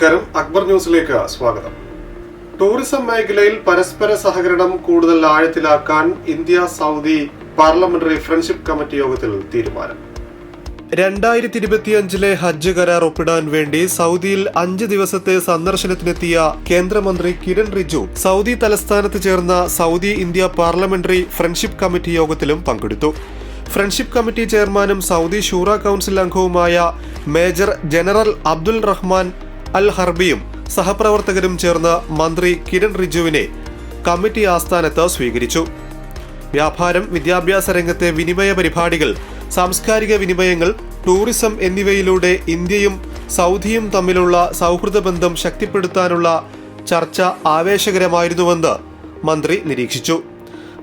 നമസ്കാരം. അക്ബർ ന്യൂസിലേക്ക് സ്വാഗതം. ടൂറിസം മേഖലയിൽ പരസ്പര സഹകരണം കൂടുതൽ ആഴത്തിലാക്കാൻ India Saudi parliamentary friendship committee യോഗത്തിൽ തീരുമാനം. രണ്ടായിരത്തി ഇരുപത്തിയഞ്ചിലെ ഹജ്ജ് കരാർ ഒപ്പിടാൻ വേണ്ടി സൗദിയിൽ അഞ്ച് ദിവസത്തെ സന്ദർശനത്തിനെത്തിയ കേന്ദ്രമന്ത്രി കിരൺ റിജു സൗദി തലസ്ഥാനത്ത് ചേർന്ന Saudi India parliamentary friendship committee യോഗത്തിലും പങ്കെടുത്തു. ഫ്രണ്ട്ഷിപ്പ് കമ്മിറ്റി ചെയർമാനും സൗദി ഷൂറ കൗൺസിൽ അംഗവുമായ major general Abdul Rahman Al ഹർബിയും സഹപ്രവർത്തകരും ചേർന്ന് മന്ത്രി കിരൺ റിജുവിനെ കമ്മിറ്റി ആസ്ഥാനത്ത് സ്വീകരിച്ചു. വ്യാപാരം വിദ്യാഭ്യാസ രംഗത്തെ വിനിമയ പരിപാടികൾ സാംസ്കാരിക വിനിമയങ്ങൾ ടൂറിസം എന്നിവയിലൂടെ ഇന്ത്യയും സൗദിയും തമ്മിലുള്ള സൗഹൃദ ബന്ധം ശക്തിപ്പെടുത്താനുള്ള ചർച്ച ആവേശകരമായിരുന്നുവെന്ന് മന്ത്രി നിരീക്ഷിച്ചു.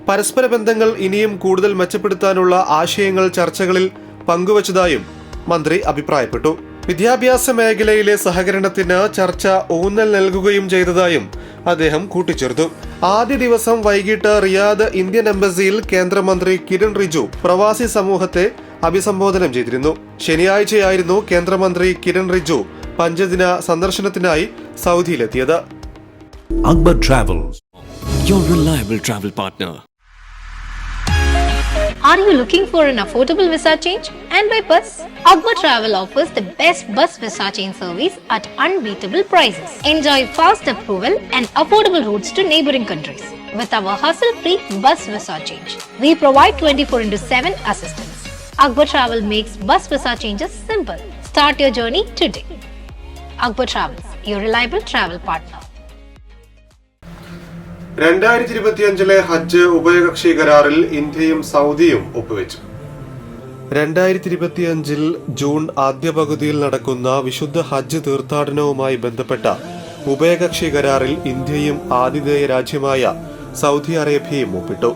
പരസ്പര ബന്ധങ്ങൾ ഇനിയും കൂടുതൽ മെച്ചപ്പെടുത്താനുള്ള ആശയങ്ങൾ ചർച്ചകളിൽ പങ്കുവച്ചതായും മന്ത്രി അഭിപ്രായപ്പെട്ടു. വിദ്യാഭ്യാസ മേഖലയിലെ സഹകരണത്തിന് ചർച്ച ഊന്നൽ നൽകുകയും ചെയ്തതായും അദ്ദേഹം കൂട്ടിച്ചേർത്തു ആദ്യ ദിവസം വൈകിട്ട് റിയാദ് ഇന്ത്യൻ എംബസിയിൽ കേന്ദ്രമന്ത്രി കിരൺ റിജു പ്രവാസി സമൂഹത്തെ അഭിസംബോധന ചെയ്തിരുന്നു ശനിയാഴ്ചയായിരുന്നു കേന്ദ്രമന്ത്രി കിരൺ റിജു പഞ്ചദിന സന്ദർശനത്തിനായി സൗദിയിലെത്തിയത് Akbar Travels. your reliable travel partner. Are you looking for an affordable visa change? And by bus, Akbar Travel offers the best bus visa change service at unbeatable prices. Enjoy fast approval and affordable routes to neighboring countries. With our hassle-free bus visa change, we provide 24 into 7 assistance. Akbar Travel makes bus visa changes simple. Start your journey today. Akbar Travels, your reliable travel partner. രണ്ടായിരത്തി ഇരുപത്തിയഞ്ചിലെ ഹജ്ജ് ഉഭയകക്ഷി കരാറിൽ ഇന്ത്യയും സൗദിയും ഒപ്പുവെച്ചു. രണ്ടായിരത്തി ഇരുപത്തിയഞ്ചിൽ June ആദ്യ പകുതിയിൽ നടക്കുന്ന വിശുദ്ധ ഹജ്ജ് തീർത്ഥാടനവുമായി ബന്ധപ്പെട്ട ഉഭയകക്ഷി കരാറിൽ ഇന്ത്യയും ആതിഥേയ രാജ്യമായ സൗദി അറേബ്യയും ഒപ്പിട്ടു.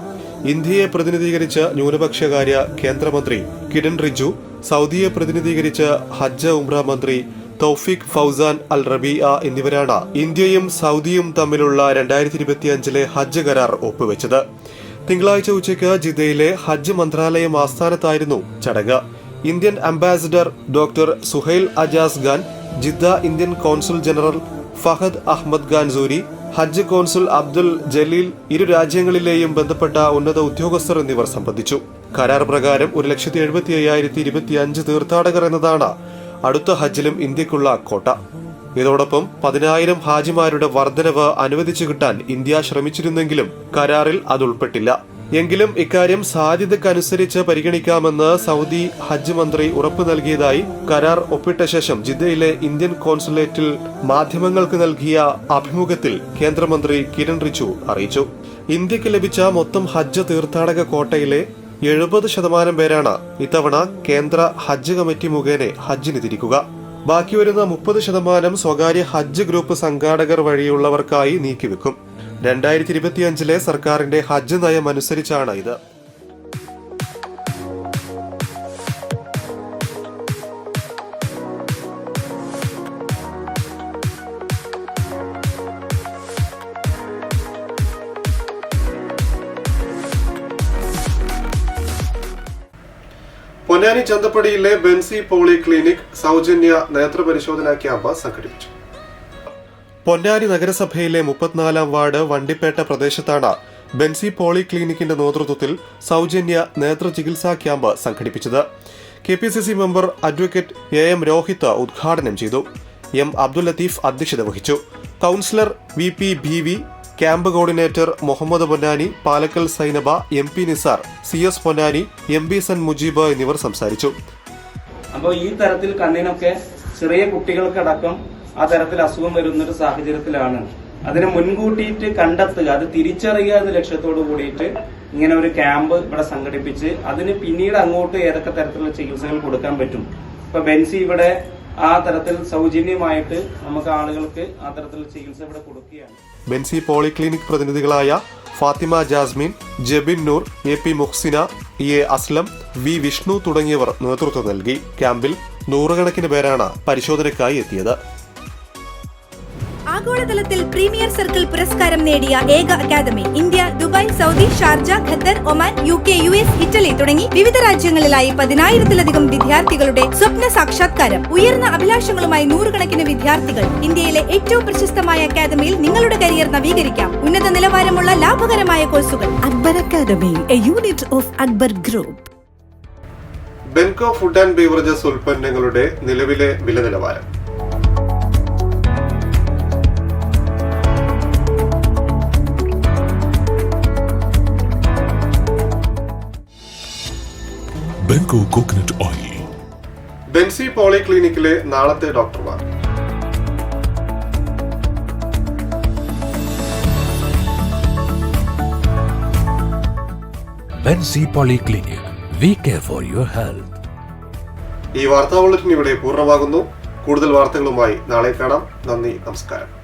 ഇന്ത്യയെ പ്രതിനിധീകരിച്ച ന്യൂനപക്ഷകാര്യ കേന്ദ്രമന്ത്രി കിരൺ റിജു സൗദിയെ പ്രതിനിധീകരിച്ച ഹജ്ജ് ഉംറ മന്ത്രി തൗഫിക് ഫൗസാൻ അൽ റബിയ എന്നിവരാണ് ഇന്ത്യയും സൗദിയും തമ്മിലുള്ള രണ്ടായിരത്തി ഇരുപത്തിയഞ്ചിലെ ഹജ്ജ് കരാർ ഒപ്പുവെച്ചത്. തിങ്കളാഴ്ച ഉച്ചയ്ക്ക് ജിദ്ദയിലെ ഹജ്ജ് മന്ത്രാലയം ആസ്ഥാനത്തായിരുന്നു ചടങ്ങ്. Indian ambassador doctor Suhail Ajaz Khan Jeddah Indian consul general Fahad Ahmed Khan Suri ഹജ്ജ് കോൺസുൽ അബ്ദുൽ ജലീൽ ഇരു രാജ്യങ്ങളിലെയും ബന്ധപ്പെട്ട ഉന്നത ഉദ്യോഗസ്ഥർ എന്നിവർ സംബന്ധിച്ചു. കരാർ പ്രകാരം ഒരു ലക്ഷത്തി എഴുപത്തി അയ്യായിരത്തി ഇരുപത്തിയഞ്ച് തീർത്ഥാടകർ എന്നതാണ് അടുത്ത ഹജ്ജിലും ഇന്ത്യക്കുള്ള കോട്ട. ഇതോടൊപ്പം പതിനായിരം ഹാജിമാരുടെ വർധനവ് അനുവദിച്ചു കിട്ടാൻ ഇന്ത്യ ശ്രമിച്ചിരുന്നെങ്കിലും കരാറിൽ അത് ഉൾപ്പെട്ടില്ല എങ്കിലും ഇക്കാര്യം സാധ്യതക്കനുസരിച്ച് പരിഗണിക്കാമെന്ന് സൗദി ഹജ്ജ് മന്ത്രി ഉറപ്പു നൽകിയതായി കരാർ ഒപ്പിട്ട ശേഷം ജിദ്ദയിലെ ഇന്ത്യൻ കോൺസുലേറ്റിൽ മാധ്യമങ്ങൾക്ക് നൽകിയ അഭിമുഖത്തിൽ കേന്ദ്രമന്ത്രി കിരൺ റിജു അറിയിച്ചു. ഇന്ത്യയ്ക്ക് ലഭിച്ച മൊത്തം ഹജ്ജ് തീർത്ഥാടക കോട്ടയിലെ എഴുപത് ശതമാനം പേരാണ് ഇത്തവണ കേന്ദ്ര ഹജ്ജ് കമ്മിറ്റി മുഖേന ഹജ്ജിന് തിരിക്കുക. ബാക്കി വരുന്ന മുപ്പത് ശതമാനം സ്വകാര്യ ഹജ്ജ് ഗ്രൂപ്പ് സംഘാടകർ വഴിയുള്ളവർക്കായി നീക്കിവെക്കും. രണ്ടായിരത്തി ഇരുപത്തിയഞ്ചിലെ സർക്കാരിന്റെ ഹജ്ജ് നയം അനുസരിച്ചാണ് ഇത്. പൊന്നാനി ചന്തപ്പടിയിലെ ബെൻസി പോളി ക്ലിനിക് സൗജന്യ നേത്രപരിശോധനാ ക്യാമ്പ് സംഘടിപ്പിച്ചു. പൊന്നാനി നഗരസഭയിലെ മുപ്പത്തിനാലാം വാർഡ് വണ്ടിപ്പേട്ട പ്രദേശത്താണ് ബെൻസി പോളി ക്ലിനിക്കിന്റെ നേതൃത്വത്തിൽ സൗജന്യ നേത്ര ചികിത്സാ ക്യാമ്പ് സംഘടിപ്പിച്ചത്. K P C C member advocate A M Rohit ഉദ്ഘാടനം ചെയ്തു. എം അബ്ദുൽ ലത്തീഫ് അധ്യക്ഷത വഹിച്ചു. Councillor V P B V camp coordinator Muhammad Ponnani Palakkal Sainaba M P Nisar C S Ponnani M B സൻ മുജീബ് എന്നിവർ സംസാരിച്ചു. അപ്പോൾ ഈ തരത്തിൽ കണ്ണിനൊക്കെ ചെറിയ കുട്ടികൾക്കടക്കം ആ തരത്തിൽ അസുഖം വരുന്നൊരു സാഹചര്യത്തിലാണ്. അതിനെ മുൻകൂട്ടിയിട്ട് കണ്ടെത്തുക അത് തിരിച്ചറിയുക എന്ന ലക്ഷ്യത്തോടു കൂടിയിട്ട് ഇങ്ങനെ ഒരു ക്യാമ്പ് ഇവിടെ സംഘടിപ്പിച്ച് അതിന് പിന്നീട് അങ്ങോട്ട് ഏതൊക്കെ തരത്തിലുള്ള ചികിത്സകൾ കൊടുക്കാൻ പറ്റും. ഇപ്പൊ ബെൻസി ഇവിടെ ആ തരത്തിൽ സൗജന്യമായിട്ട് നമുക്ക് ആളുകൾക്ക് ആ തരത്തിൽ ചികിത്സ ഇവിടെ കൊടുക്കുകയാണ്. Benzy polyclinic പ്രതിനിധികളായ Fathima Jasmin Jabin Noor A P Muhsina A Aslam V Vishnu തുടങ്ങിയവർ നേതൃത്വം നൽകി. ക്യാമ്പിൽ നൂറുകണക്കിന് പേരാണ് പരിശോധനയ്ക്കായി എത്തിയത്. ആഗോളതലത്തിൽ പ്രീമിയർ സർക്കിൾ പുരസ്കാരം നേടിയ ഏക academy India Dubai Saudi Sharjah Qatar Oman U K U S Italy തുടങ്ങി വിവിധ രാജ്യങ്ങളിലായി പതിനായിരത്തിലധികം വിദ്യാർത്ഥികളുടെ സ്വപ്ന സാക്ഷാത്കാരം. ഉയർന്ന അഭിലാഷങ്ങളുമായി നൂറുകണക്കിന് വിദ്യാർത്ഥികൾ ഇന്ത്യയിലെ ഏറ്റവും പ്രശസ്തമായ അക്കാദമിയിൽ നിങ്ങളുടെ കരിയർ നവീകരിക്കാം. ഉന്നത നിലവാരമുള്ള ലാഭകരമായ കോഴ്സുകൾ. Akbar academy a unit of Akbar group Benko food and beverages ഉൽപ്പന്നങ്ങളുടെ നിലവിലെ വില നിലവാരം Benko കോക്കനട്ട് ഓയിൽ ബെൻസി പോളിക്ലിനിക്കിലെ നാളത്തെ ഡോക്ടർമാർ. Benzy polyclinic we care for your health ഈ വാർത്താ ബുള്ളറ്റിൻ ഇവിടെ പൂർണമാകുന്നു. കൂടുതൽ വാർത്തകളുമായി നാളെ കാണാം. നന്ദി നമസ്കാരം.